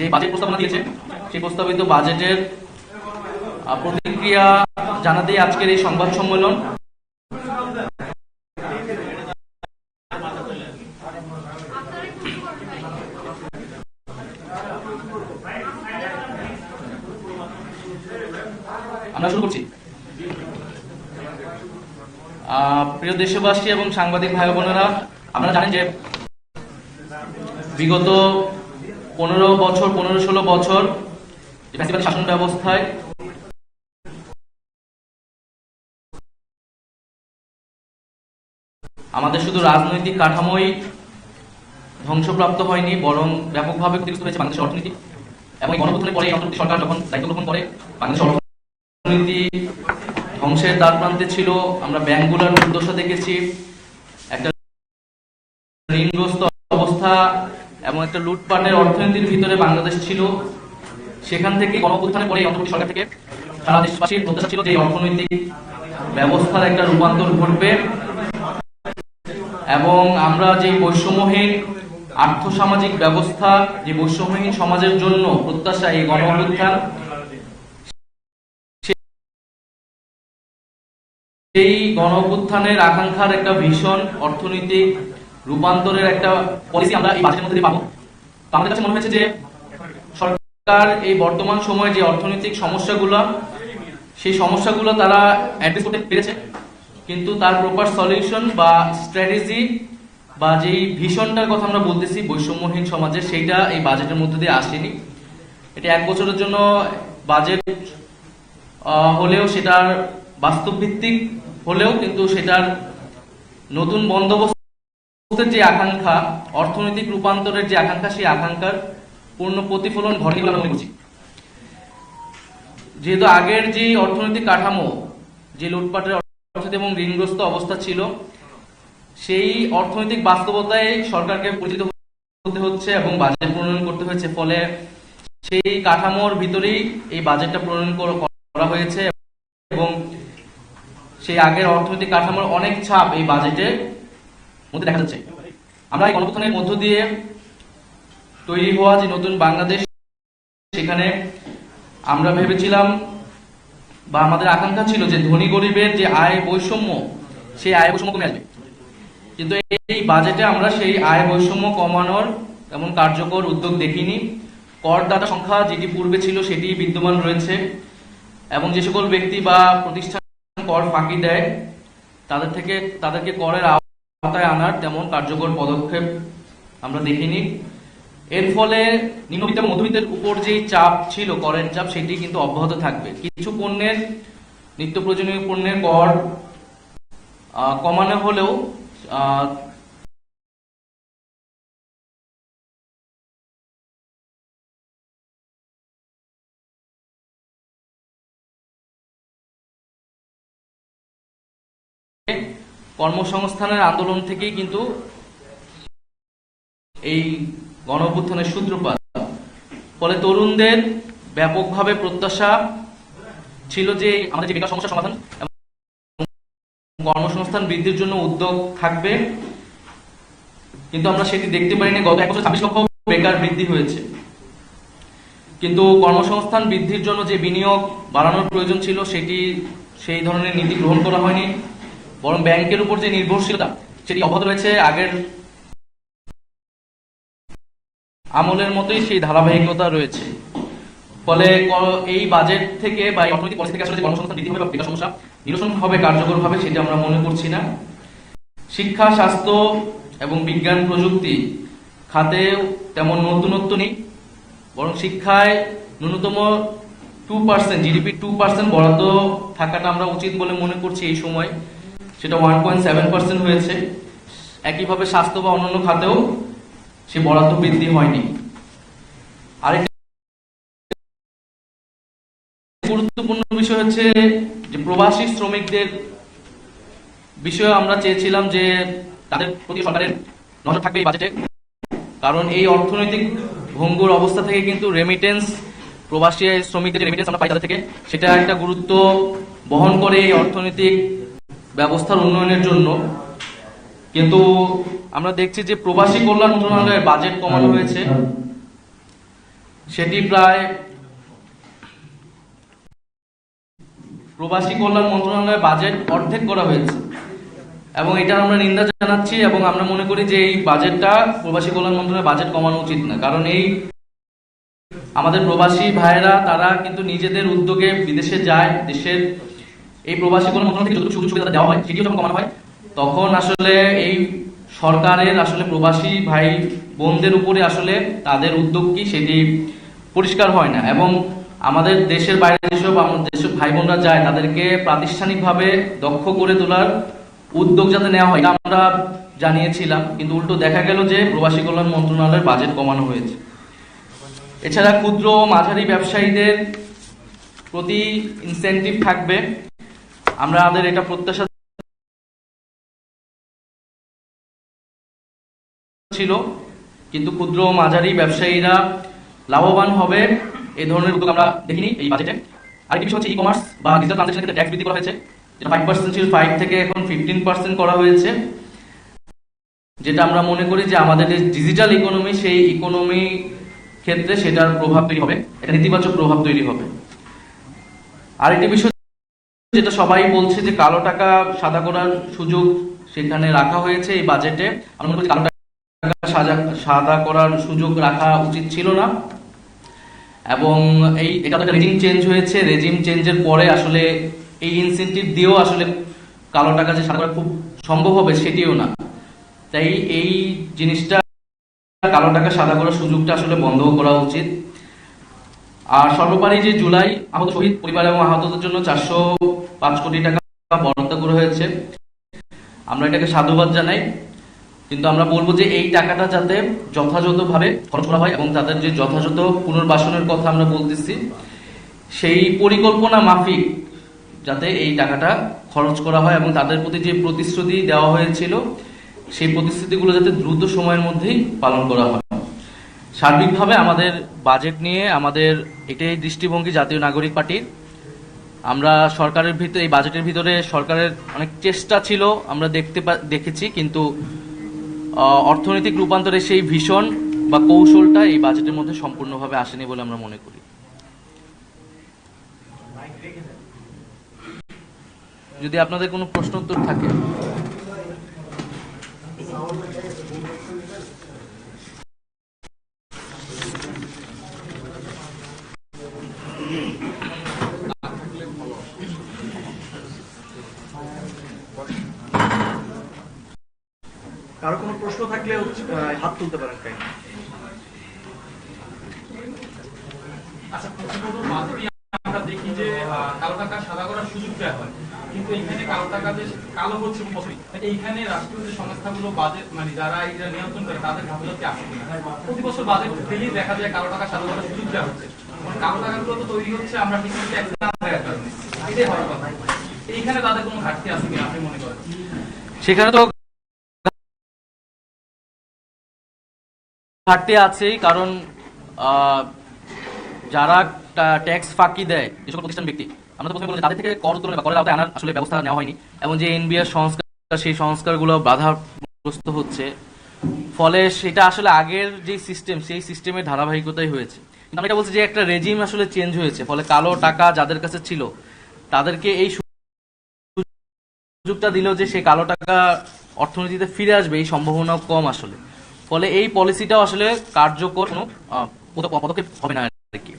যে বাজেট প্রস্তাবনা দিয়েছে, সেই প্রস্তাবিত বাজেটের প্রতিক্রিয়া জানাতেই আজকের এই সংবাদ সম্মেলন। আমরা শুরু করছি। প্রিয় দেশবাসী এবং সাংবাদিক ভাই বোনেরা আপনারা জানেন যে বিগত পনেরো বছর, পনেরো ষোলো বছর শাসন ব্যবস্থায়। আমাদের শুধু রাজনৈতিক কাঠামোই ধ্বংসপ্রাপ্ত হয়নি, বরং ব্যাপকভাবে ক্ষতিগ্রস্ত হয়েছে বাংলাদেশের অর্থনীতি এবং গণপ্রথমের পরে অন্তর্বর্তী সরকার যখন দায়িত্ব গ্রহণ করে, বাংলাদেশের অর্থনীতি ধ্বংসের দ্বার প্রান্তে ছিল। আমরা ব্যাংকগুলোর দুর্দশা দেখেছি। একটা ঋণগ্রস্ত অবস্থা এবং একটা লুটপাটের অর্থনীতির ভিতরে বাংলাদেশ ছিল, সেখান থেকে গণঅভ্যুত্থানের পরে সরকার থেকে সারা দেশবাসীর প্রত্যাশা ছিল যে অর্থনৈতিক ব্যবস্থার একটা রূপান্তর ঘটবে। এবং আমরা যে বৈষম্যহীন আর্থসামাজিক ব্যবস্থা, যে বৈষম্যহীন সমাজের জন্য প্রত্যাশা এই গণ অভ্যুত্থান সেই গণ আকাঙ্ক্ষার একটা ভীষণ অর্থনৈতিক রূপান্তরের একটা পলিসি আমরা এই বাজেটের মধ্যে দিয়ে পাবো। তো আমাদের কাছে মনে হয়েছে যে সরকার এই বর্তমান সময়ে যে অর্থনৈতিক সমস্যাগুলো, সেই সমস্যাগুলো তারা অ্যাড্রেস করতে পেরেছে। কিন্তু তার প্রপার সলিউশন বা স্ট্র্যাটেজি বা যেই ভীষণটার কথা আমরা বলতেছি বৈষম্যহীন সমাজে, সেইটা এই বাজেটের মধ্যে দিয়ে আসেনি। এটা এক বছরের জন্য বাজেট হলেও সেটার বাস্তব ভিত্তিক হলেও কিন্তু সেটার নতুন বন্দোবস্তের যে আকাঙ্ক্ষা, অর্থনৈতিক রূপান্তরের যে আকাঙ্ক্ষা, সেই আকাঙ্ক্ষার পূর্ণ প্রতিফলন আমি যেহেতু আগের যে অর্থনৈতিক কাঠামো, যে লুটপাটের অর্থনীতি এবং ঋণগ্রস্ত অবস্থা ছিল, সেই অর্থনৈতিক বাস্তবতায় সরকারকে পরিচিত হতে হচ্ছে এবং বাজেট প্রণয়ন করতে হয়েছে। ফলে সেই কাঠামোর ভিতরেই এই বাজেটটা প্রণয়ন করা হয়েছে এবং সেই আগের অর্থনৈতিক কাঠামোর অনেক ছাপ এই বাজেটের মধ্যে দেখা যাচ্ছে। আমরা এই গণপ্রথানের মধ্য দিয়ে তৈরি হওয়া যে নতুন বাংলাদেশ, সেখানে আমরা ভেবেছিলাম বা আমাদের আকাঙ্ক্ষা ছিল যে ধনী গরিবের যে আয় বৈষম্য, সেই আয় বৈষম্য কমে আসবে। কিন্তু এই বাজেটে আমরা সেই আয় বৈষম্য কমানোর এমন কার্যকর উদ্যোগ দেখিনি। করদাতা সংখ্যা যেটি পূর্বে ছিল সেটি বিদ্যমান রয়েছে এবং যে সকল ব্যক্তি বা প্রতিষ্ঠান কর ফাঁকি দেয়, তাদের থেকে, তাদেরকে করের আওতায় আনার তেমন কার্যকর পদক্ষেপ আমরা দেখিনি। এর ফলে নিম্নবিত্ত মধ্যবিত্তের উপর যে চাপ ছিল করের চাপ সেটি কিন্তু অব্যাহত থাকবে। কিছু পণ্যের নিত্য প্রয়োজনীয় পণ্যের কর কমানো হলেও আহ, কর্মসংস্থানের আন্দোলন থেকেই কিন্তু এই গণ সূত্রপাত। ফলে তরুণদের ব্যাপকভাবে প্রত্যাশা ছিল যে আমাদের যে সমস্যা সমাধান কর্মসংস্থান বৃদ্ধির জন্য উদ্যোগ থাকবে। কিন্তু আমরা সেটি দেখতে পারিনি। গত এক বছর ছাব্বিশ লক্ষ বেকার বৃদ্ধি হয়েছে। কিন্তু কর্মসংস্থান বৃদ্ধির জন্য যে বিনিয়োগ বাড়ানোর প্রয়োজন ছিল, সেটি সেই ধরনের নীতি গ্রহণ করা হয়নি। বরং ব্যাংকের উপর যে নির্ভরশীলতা, সেটি অব্যাহত রয়েছে আগের আমলের মতোই সেই ধারাবাহিকতা রয়েছে। ফলে এই বাজেট থেকে বা এই অর্থনৈতিক পলিসি থেকে আসলে কর্মসংস্থান বৃদ্ধি হবে বা সমস্যা নিরসন হবে, কার্যকর হবে, সেটা আমরা মনে করছি না। শিক্ষা, স্বাস্থ্য এবং বিজ্ঞান প্রযুক্তি খাতে তেমন নতুনত্ব নেই। বরং শিক্ষায় ন্যূনতম two percent GDP two percent বরাদ্দ থাকাটা আমরা উচিত বলে মনে করছি এই সময়। সেটা ওয়ান পয়েন্ট সেভেন পার্সেন্ট হয়েছে। একইভাবে স্বাস্থ্য বা অন্যান্য খাতেও সে বরাদ্দ বৃদ্ধি হয়নি। আরেকটা গুরুত্বপূর্ণ বিষয় হচ্ছে যে প্রবাসী শ্রমিকদের বিষয়ে আমরা চেয়েছিলাম যে তাদের প্রতি সরকারের নজর থাকবে বাজেটে কারণ এই অর্থনৈতিক ভঙ্গুর অবস্থা থেকে কিন্তু রেমিটেন্স প্রবাসী শ্রমিকদের রেমিটেন্স আমরা পাই তাদের থেকে, সেটা একটা গুরুত্ব বহন করে এই অর্থনৈতিক ব্যবস্থার উন্নয়নের জন্য। কিন্তু আমরা দেখছি যে প্রবাসী কল্যাণ মন্ত্রণালয়ের বাজেট কমানো হয়েছে। সেটি প্রায় প্রবাসী কল্যাণ মন্ত্রণালয়ের বাজেট অর্ধেক করা হয়েছে। এবং এটা আমরা নিন্দা জানাচ্ছি এবং আমরা মনে করি যে এই বাজেটটা প্রবাসী কল্যাণ মন্ত্রণালয়ের বাজেট কমানো উচিত না। কারণ এই আমাদের প্রবাসী ভাইয়েরা, তারা কিন্তু নিজেদের উদ্যোগে বিদেশে যায়, দেশের এই প্রবাসী মন্ত্রণালয় থেকে যতটুকু সুযোগ সুবিধা দেওয়া হয়, সেটিও যখন কমানো হয়, তখন আসলে এই সরকারের আসলে প্রবাসী ভাই বোনদের উপরে আসলে তাদের উদ্যোগ কি সেটি পরিষ্কার হয় না। এবং আমাদের দেশের বাইরে যেসব আমাদের যেসব ভাই বোনরা যায়, তাদেরকে প্রাতিষ্ঠানিকভাবে দক্ষ করে তোলার উদ্যোগ যাতে নেওয়া হয় আমরা জানিয়েছিলাম। কিন্তু উল্টো দেখা গেল যে প্রবাসী কল্যাণ মন্ত্রণালয়ের বাজেট কমানো হয়েছে। এছাড়া ক্ষুদ্র মাঝারি ব্যবসায়ীদের প্রতি ইনসেনটিভ থাকবে। আমরা আমাদের এটা প্রত্যাশা ছিল, কিন্তু ক্ষুদ্র মাঝারি ব্যবসায়ীরা লাভবান হবে এই ধরনের উদ্যোগ আমরা দেখিনি এই বাজেটে আরেকটি বিষয় হচ্ছে ই কমার্স বা ডিজিটাল ট্রানজাকশন ট্যাক্স বৃদ্ধি করা হয়েছে, যেটা ফাইভ পার্সেন্ট ছিল ফাইভ থেকে এখন ফিফটিন পার্সেন্ট করা হয়েছে। যেটা আমরা মনে করি যে আমাদের যে ডিজিটাল ইকোনমি সেই ইকোনমি ক্ষেত্রে সেটার প্রভাব তৈরি হবে, এটা নেতিবাচক প্রভাব তৈরি হবে। আরেকটি বিষয় যেটা সবাই বলছে যে কালো টাকা সাদা করার সুযোগ সেখানে রাখা হয়েছে এই বাজেটে আমরা মনে কালো টাকা সাজা, সাদা করার সুযোগ রাখা উচিত ছিল না। এবং এই, এটা একটা রেজিম চেঞ্জ হয়েছে। রেজিম চেঞ্জের পরে আসলে এই ইনসেন্টিভ দিয়েও আসলে কালো টাকা যে সাদা করা খুব সম্ভব হবে সেটিও না। তাই এই জিনিসটা, কালো টাকা সাদা করার সুযোগটা আসলে বন্ধ করা উচিত। আর সর্বোপরি যে জুলাই আহত শহীদ পরিবার এবং আহতদের জন্য চারশো পাঁচ কোটি টাকা বরাদ্দ করা হয়েছে। আমরা এটাকে সাধুবাদ জানাই। কিন্তু আমরা বলব যে এই টাকাটা যাতে যথাযথভাবে খরচ করা হয় এবং তাদের যে যথাযথ পুনর্বাসনের কথা আমরা বলতেছি, সেই পরিকল্পনা মাফিক যাতে এই টাকাটা খরচ করা হয় এবং তাদের প্রতি যে প্রতিশ্রুতি দেওয়া হয়েছিল, সেই প্রতিশ্রুতিগুলো যাতে দ্রুত সময়ের মধ্যেই পালন করা হয়। সার্বিকভাবে আমাদের বাজেট নিয়ে আমাদের এটাই দৃষ্টিভঙ্গি জাতীয় নাগরিক পার্টির। আমরা সরকারের ভিতরে এই বাজেটের ভিতরে সরকারের অনেক চেষ্টা ছিল, আমরা দেখতে দেখেছি, কিন্তু অর্থনৈতিক রূপান্তরের সেই ভীষণ বা কৌশলটা এই বাজেটের মধ্যে সম্পূর্ণভাবে আসেনি বলে আমরা মনে করি। যদি আপনাদের কোনো প্রশ্ন উত্তর থাকে। কারও কোনো প্রশ্ন থাকলে হাত তুলতে পারেন তাই আচ্ছা আমরা দেখি যে কালো টাকা সাদা করার সুযোগ দেওয়া হয়। কিন্তু এখানে কালো টাকা যে কালো হচ্ছে এইখানে রাষ্ট্রীয় যে সংস্থাগুলো বাজেট মানে যারা এটা নিয়ন্ত্রণ করে তাদের গাফিলতি প্রতি বছর বাজেট দেখা যায় কালো টাকা সাদা করার সুযোগ দেওয়া হচ্ছে কালো টাকাগুলো তো তৈরি হচ্ছে আমরা ঠিক মতো ট্যাক্স না দেওয়ার কারণে। এটাই হওয়ার কথা। এইখানে তাদের কোনো ঘাটতি আছে কিনা আপনি মনে করেন? সেখানে তো ঘাটতি আছেই কারণ যারা ট্যাক্স ফাঁকি দেয়, যে সকল প্রতিষ্ঠান ব্যক্তি, আমরা তো প্রথমে তাদের থেকে কর উত্তোলন বা আওতায় আনার আসলে ব্যবস্থা নেওয়া হয়নি। এবং যে এনবিআর সংস্কার, সেই সংস্কারগুলো বাধাগ্রস্ত হচ্ছে, ফলে সেটা আসলে আগের যে সিস্টেম, সেই সিস্টেমের ধারাবাহিকতাই হয়েছে। কিন্তু আমি এটা বলছি যে একটা রেজিম আসলে চেঞ্জ হয়েছে, ফলে কালো টাকা যাদের কাছে ছিল, তাদেরকে এই সুযোগটা দিলেও যে সেই কালো টাকা অর্থনীতিতে ফিরে আসবে, এই সম্ভাবনাও কম আসলে। ফলে এই পলিসিটাও আসলে কার্যকর কোনো পদক্ষেপ হবে না আর কি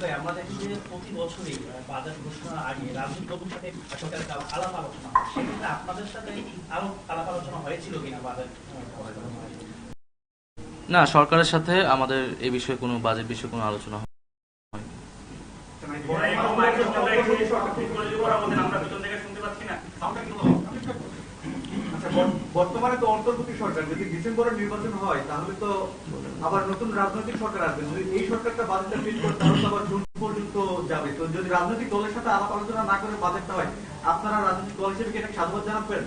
ভাই, আমরা দেখি যে প্রতি বছরই আহ, ঘোষণার আগে রাজনৈতিক সাথে সরকারের আলাপ আলাপ আলোচনা সেক্ষেত্রে আপনাদের সাথে আলাপ আলোচনা হয়েছিল কিনা বাজেট আহ, করার জন্য? না সরকারের সাথে আমাদের এ বিষয়ে কোনো বাজেট বিষয়ে কোনো আলোচনা হয় আচ্ছা, বর- বর্তমানে তো অন্তর্বর্তী সরকার। যদি ডিসেম্বরে নির্বাচন হয়, তাহলে তো আবার নতুন রাজনৈতিক সরকার আসবে। যদি এই সরকারটা বাজেটটা ফিট করে, তাহলে আবার জুন পর্যন্ত যাবে। তো যদি রাজনৈতিক দলের সাথে আলাপ আলোচনা না করে বাজেটটা হয়, আপনারা রাজনৈতিক দল হিসেবে এটা সাধুবাদ জানাবেন?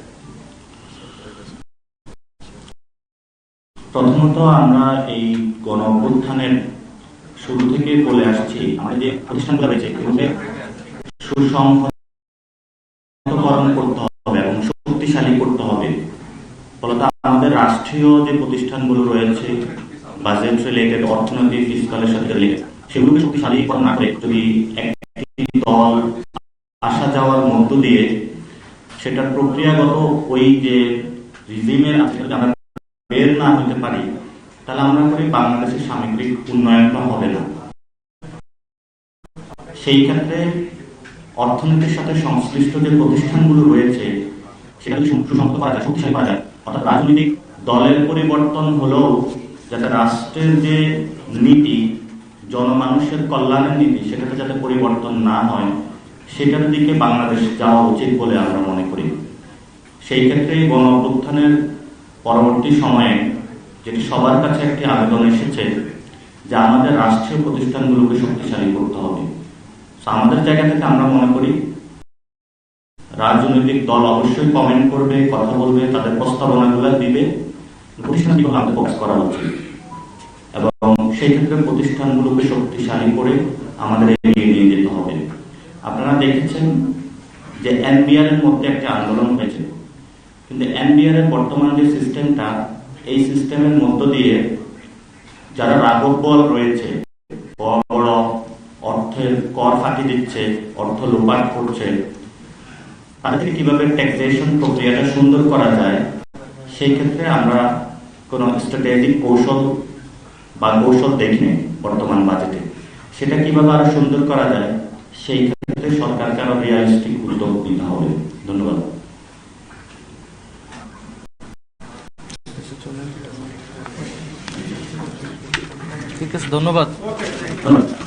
প্রথমত আমরা এই গণ অভ্যুত্থানের শুরু থেকে বলে আসছি, আমাদের যে প্রতিষ্ঠানগুলো রয়েছে সুসংহতকরণ করতে হবে এবং শক্তিশালী করতে হবে। ফলত আমাদের রাষ্ট্রীয় যে প্রতিষ্ঠানগুলো রয়েছে বাজেট রিলেটেড অর্থনৈতিক ফিসকালের সাথে রিলেটেড সেগুলোকে শক্তিশালীকরণ না করে যদি একটি দল আসা যাওয়ার মধ্য দিয়ে সেটার প্রক্রিয়াগত ওই যে রিজিমের আমরা বের না হতে পারি, তাহলে আমরা করি বাংলাদেশের সামগ্রিক উন্নয়নটা হবে না। সেই ক্ষেত্রে অর্থনীতির সাথে সংশ্লিষ্ট যে প্রতিষ্ঠানগুলো রয়েছে সেটা সুসংহত করা যায় শক্তিশালী করা যায়। অর্থাৎ রাজনৈতিক দলের পরিবর্তন হলেও যাতে রাষ্ট্রের যে নীতি, জনমানুষের কল্যাণের নীতি, সেটাতে যাতে পরিবর্তন না হয়, সেটার দিকে বাংলাদেশ যাওয়া উচিত বলে আমরা মনে করি। সেই ক্ষেত্রে গণ অভ্যুত্থানের পরবর্তী সময়ে যেটি সবার কাছে একটি আবেদন এসেছে, যে আমাদের রাষ্ট্রীয় প্রতিষ্ঠানগুলোকে শক্তিশালী করতে হবে। আমাদের জায়গা থেকে আমরা মনে করি রাজনৈতিক দল অবশ্যই কমেন্ট করবে, কথা বলবে, তাদের প্রস্তাবনাগুলো দিবে। আমাদের ফোকাস করা উচিত। এবং সেই ক্ষেত্রে প্রতিষ্ঠানগুলোকে শক্তিশালী করে আমাদের এগিয়ে নিয়ে যেতে হবে। আপনারা দেখেছেন যে এনবিআর এর মধ্যে একটা আন্দোলন হয়েছে। কিন্তু এনবিআর এর বর্তমান যে সিস্টেমটা, এই সিস্টেমের মধ্য দিয়ে যারা রাঘব বল রয়েছে, বড় বড় অর্থের কর ফাঁকি দিচ্ছে, অর্থ লোপাট করছে তাদের কীভাবে ট্যাক্সেশন প্রক্রিয়াটা সুন্দর করা যায় সেই ক্ষেত্রে আমরা কোনো স্ট্র্যাটেজিক কৌশল বা কৌশল দেখিনি বর্তমান বাজেটে সেটা কীভাবে আরও সুন্দর করা যায় সেই ক্ষেত্রে সরকারকে আরও রিয়ালিস্টিক উদ্যোগ নিতে হবে। ধন্যবাদ। ঠিক আছে ধন্যবাদ। ধন্যবাদ।